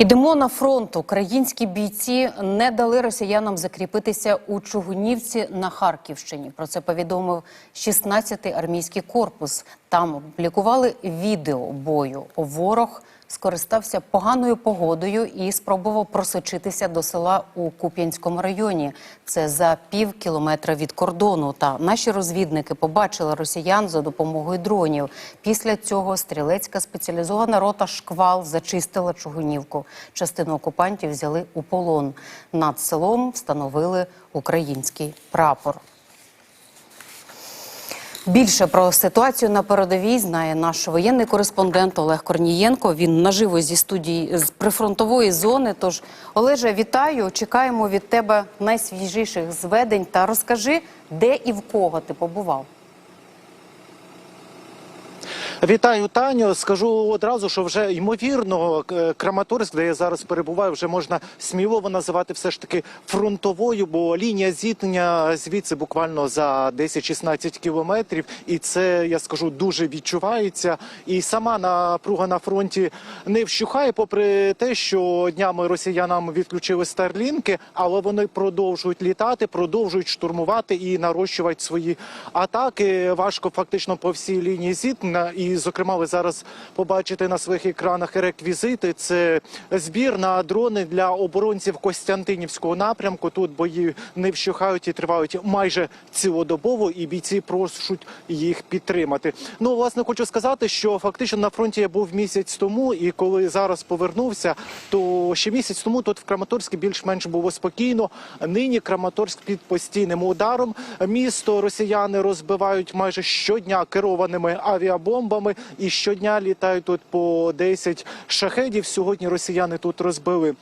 Ідемо на фронт. Українські бійці не дали росіянам закріпитися у Чугунівці на Харківщині. Про це повідомив 16-й армійський корпус. Там опублікували відео бою. Ворог скористався поганою погодою і спробував просочитися до села у Куп'янському районі. Це за пів кілометра від кордону. Та наші розвідники побачили росіян за допомогою дронів. Після цього стрілецька спеціалізована рота шквал зачистила Чугунівку. Частину окупантів взяли у полон. Над селом встановили український прапор. Більше про ситуацію на передовій знає наш воєнний кореспондент Олег Корнієнко. Він наживо зі студії з прифронтової зони. Тож, Олеже, вітаю! Чекаємо від тебе найсвіжіших зведень та розкажи, де і в кого ти побував. Вітаю, Таню. Скажу одразу, що вже ймовірно е, Краматорськ, де я зараз перебуваю, вже можна сміливо називати все ж таки фронтовою, бо лінія зіткнення звідси буквально за 10-16 кілометрів, і це я скажу дуже відчувається. І сама напруга на фронті не вщухає, попри те, що днями росіянам відключили старлінки, але вони продовжують літати, продовжують штурмувати і нарощувати свої атаки. Важко фактично по всій лінії зіткнення. І, зокрема, ви зараз побачите на своїх екранах реквізити. Це збір на дрони для оборонців Костянтинівського напрямку. Тут бої не вщухають і тривають майже цілодобово, і бійці просять їх підтримати. Ну, власне, хочу сказати, що фактично на фронті я був місяць тому, і коли зараз повернувся, то ще місяць тому тут в Краматорську більш-менш було спокійно. Нині Краматорськ під постійним ударом. Місто росіяни розбивають майже щодня керованими авіабомбами, і щодня літають тут по 10 шахедів. Сьогодні росіяни тут розбили.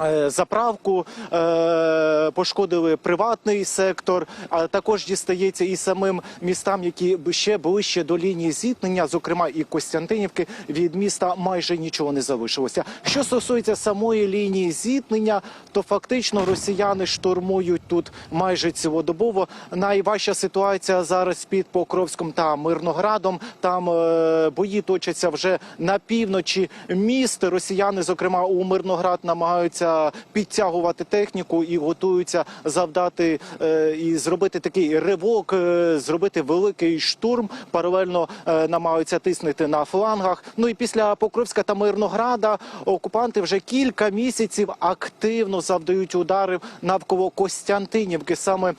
Е, Заправку е, пошкодили приватний сектор, а також дістається і самим містам, які ще ближче до лінії зіткнення, зокрема і Костянтинівки. Від міста майже нічого не залишилося. Що стосується самої лінії зіткнення, то фактично росіяни штурмують тут майже цілодобово. Найважча ситуація зараз під Покровськом та Мирноградом. Там е, бої точаться вже на півночі міст. Росіяни, зокрема у Мирноград, намагаються підтягувати техніку і готуються завдати е, і зробити такий ривок, е, зробити великий штурм. Паралельно е, намагаються тиснути на флангах. Ну і після Покровська та Мирнограда окупанти вже кілька місяців активно завдають удари навколо Костянтинівки. Саме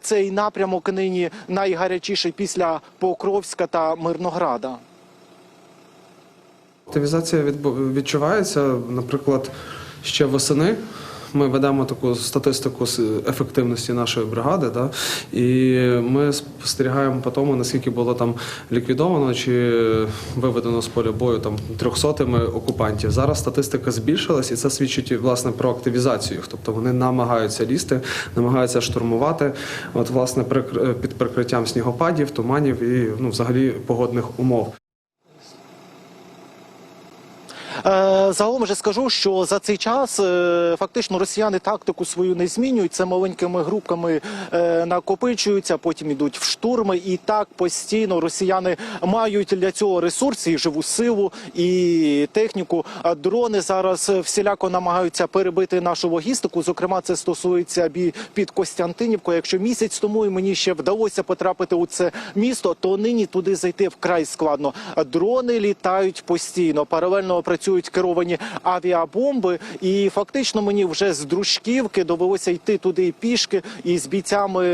цей напрямок нині найгарячіший після Покровська та Мирнограда. Активізація відбу- відчувається, наприклад, ще восени. Ми ведемо таку статистику ефективності нашої бригади, да? і ми спостерігаємо по тому, наскільки було там ліквідовано чи виведено з поля бою там трьохсотими окупантів. Зараз статистика збільшилась, і це свідчить власне про активізацію. їх. Тобто вони намагаються лізти, намагаються штурмувати. От, власне, прикр- під прикриттям снігопадів, туманів і ну, взагалі погодних умов. Загалом вже скажу, що за цей час е, фактично росіяни тактику свою не змінюють. Це маленькими групками е, накопичуються, потім йдуть в штурми, і так постійно росіяни мають для цього ресурси, і живу силу і техніку. Дрони зараз всіляко намагаються перебити нашу логістику. Зокрема, це стосується бій під Костянтинівкою. Якщо місяць тому і мені ще вдалося потрапити у це місто, то нині туди зайти вкрай складно. Дрони літають постійно. Паралельно працюють керовані авіабомби, і фактично мені вже з дружківки довелося йти туди пішки і з бійцями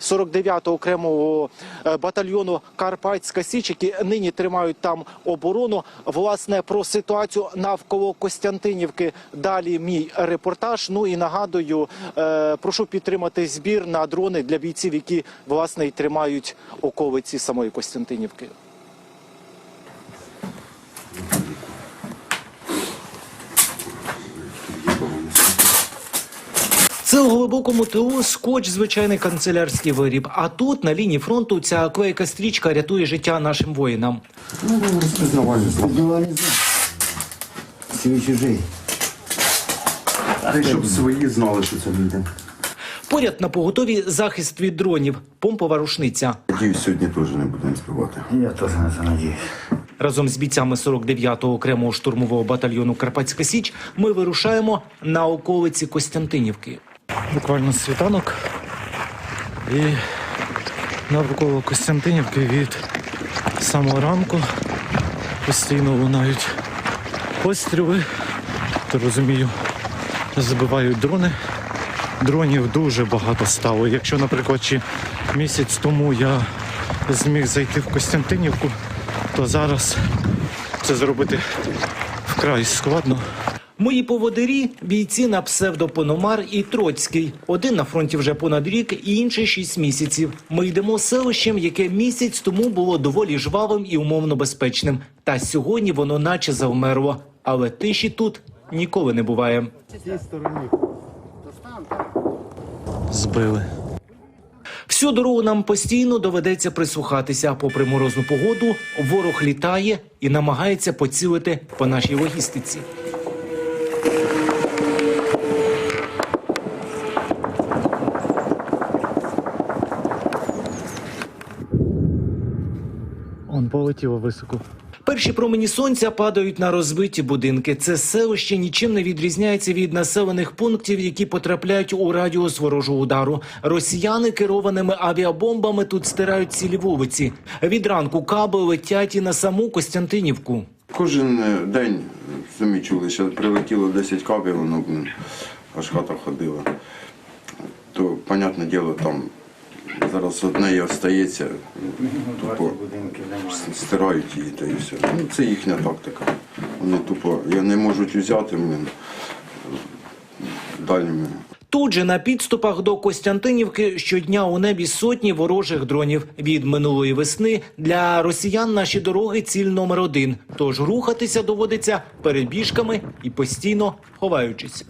49-го окремого е, батальйону Карпатська Січ, які нині тримають там оборону. Власне про ситуацію навколо Костянтинівки. Далі мій репортаж. Ну і нагадую, е, прошу підтримати збір на дрони для бійців, які власне і тримають околиці самої Костянтинівки. Це у глибокому тилу скотч звичайний канцелярський виріб. А тут на лінії фронту ця клейка стрічка рятує життя нашим воїнам. Ну. Свій чужий. Та щоб свої знали, що це люди. Поряд на поготові захист від дронів, помпова рушниця. Надіюсь, сьогодні теж не будемо збивати. Я теж на це надіюсь. Разом з бійцями 49-го окремого штурмового батальйону Карпатська Січ ми вирушаємо на околиці Костянтинівки. Буквально світанок. І навколо Костянтинівки від самого ранку постійно лунають постріли. То розумію, збивають дрони. Дронів дуже багато стало. Якщо, наприклад, ще місяць тому я зміг зайти в Костянтинівку, то зараз це зробити вкрай складно. Мої поводирі бійці на псевдо Пономар і Троцький. Один на фронті вже понад рік, інший шість місяців. Ми йдемо селищем, яке місяць тому було доволі жвавим і умовно безпечним. Та сьогодні воно наче завмерло. Але тиші тут ніколи не буває. Збили. Всю дорогу нам постійно доведеться прислухатися. Попри морозну погоду, ворог літає і намагається поцілити по нашій логістиці. Полетіло високо. Перші промені сонця падають на розбиті будинки. Це селище нічим не відрізняється від населених пунктів, які потрапляють у радіус ворожого удару. Росіяни керованими авіабомбами тут стирають цілі вулиці. Від ранку каби летять і на саму Костянтинівку. Кожен е, день, самі чули, що прилетіло 10 кабів, воно аж хата ходила. То, понятне діло, там зараз одне і остається, тупо с- стирають її та і все. Ну, це їхня тактика. Вони тупо її не можуть взяти блін, дальніми Тут же на підступах до Костянтинівки щодня у небі сотні ворожих дронів. Від минулої весни для росіян наші дороги ціль номер один. Тож рухатися доводиться перебіжками і постійно ховаючись.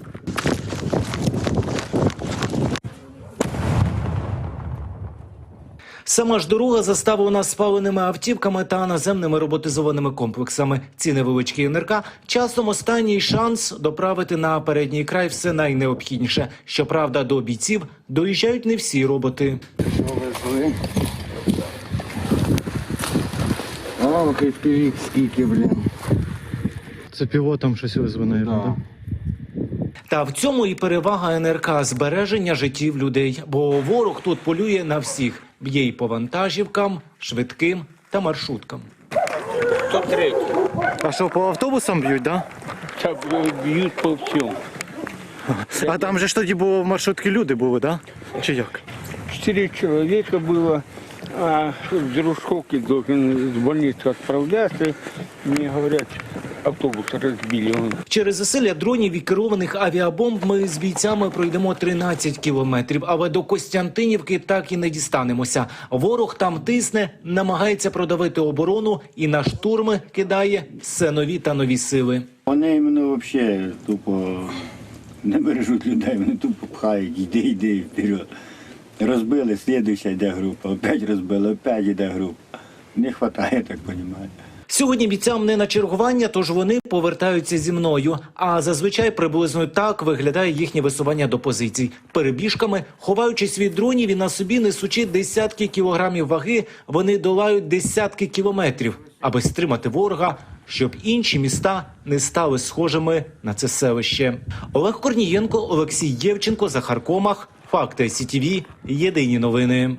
Сама ж дорога заставлена спаленими автівками та наземними роботизованими комплексами. Ці невеличкі НРК часом останній шанс доправити на передній край все найнеобхідніше. Щоправда, до бійців доїжджають не всі роботи. О, півік скільки, блін. Це пілотом щось визвано, Да. да? Та в цьому і перевага НРК збереження життів людей, бо ворог тут полює на всіх Б'є й по вантажівкам, швидким та маршруткам. А що, по автобусам б'ють, да? Так б'ють по всьому. А там же ж тоді було в маршрутки люди були, да? Чи як? Четыре человека было, а с Дружковки должен с больницы отправляться. Мне говорят, автобус разбили. Через засилля дронів і керованих авіабомб ми з бійцями пройдемо 13 кілометрів, але до Костянтинівки так і не дістанемося. Ворог там тисне, намагається продавити оборону і на штурми кидає все нові та нові сили. Вони іменно взагалі тупо не бережуть людей, вони тупо пхають, йди, йди вперед. Розбили, слідуюча йде група, опять розбили, опять йде група. Не вистачає, так розумію. Сьогодні бійцям не на чергування, тож вони повертаються зі мною. А зазвичай приблизно так виглядає їхнє висування до позицій. Перебіжками, ховаючись від дронів і на собі несучи десятки кілограмів ваги, вони долають десятки кілометрів, аби стримати ворога, щоб інші міста не стали схожими на це селище. Олег Корнієнко, Олексій Євченко, Захар Комах. Факти СІТІВІ. Єдині новини.